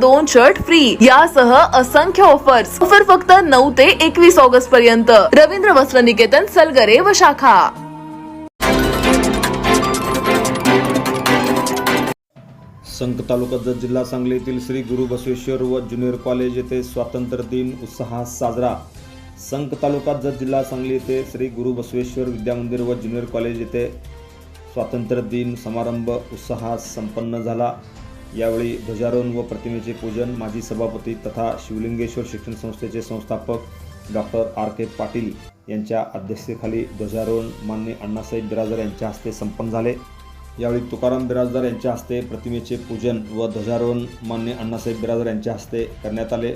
दोन shirt free यासह असंख्य ऑफर्स ऑफर फक्त नऊ ते एकवीस ऑगस्ट पर्यंत. रवींद्र वस्त्र निकेतन सलगरे व शाखा. संक तालुका जत जिल्हा सांगली येथील श्री गुरु बसवेश्वर व ज्युनियर कॉलेज येथे स्वातंत्र्य दिन उत्साहात साजरा. संक तालुका जत जिल्हा सांगली येथे श्री गुरु बसवेश्वर विद्यामंदिर व ज्युनियर कॉलेज येथे स्वातंत्र्य दिन समारंभ उत्साहात संपन्न झाला. यावेळी ध्वजारोहण व प्रतिमेचे पूजन माजी सभापती तथा शिवलिंगेश्वर शिक्षण संस्थेचे संस्थापक डॉक्टर आर के पाटील यांच्या अध्यक्षतेखाली ध्वजारोहण मान्य अण्णासाहेब बिराजदार यांच्या हस्ते संपन्न झाले. यावेळी तुकाराम बिराजदार यांच्या हस्ते प्रतिमेचे पूजन व ध्वजारोहण मान्य अण्णासाहेब बिराजदार यांच्या हस्ते करण्यात आले.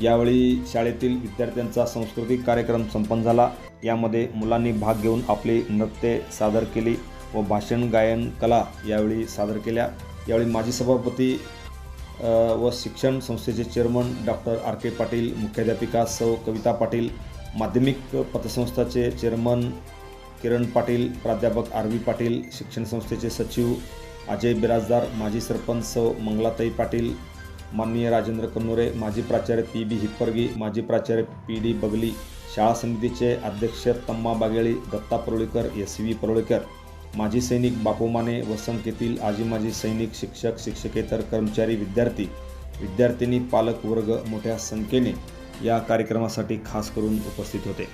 यावेळी शाळेतील विद्यार्थ्यांचा सांस्कृतिक कार्यक्रम संपन्न झाला. यामध्ये मुलांनी भाग घेऊन आपली नृत्ये सादर केली व भाषण गायन कला यावेळी सादर केल्या. यावेळी माजी सभापती व शिक्षण संस्थेचे chairman doctor R. K. Patil मुख्याध्यापिका सौ. कविता पाटील माध्यमिक पतसंस्थाचे चेअरमन किरण पाटील प्राध्यापक आर. व्ही पाटील शिक्षण संस्थेचे सचिव अजय बिराजदार माजी सरपंच सौ. मंगलाताई पाटील माननीय राजेंद्र कन्नोरे माजी प्राचार्य पी. बी. हिप्परगी माजी प्राचार्य पी. डी. बगली शाळा समितीचे अध्यक्ष तम्मा बागेळी दत्ता परोळीकर एस. व्ही परोळीकर. माजी सैनिक बापूमाने वसंत येथील आजी माजी सैनिक शिक्षक शिक्षकेतर कर्मचारी विद्यार्थी विद्यार्थिनी पालक वर्ग मोठ्या संख्येने या कार्यक्रमासाठी खास करून उपस्थित होते.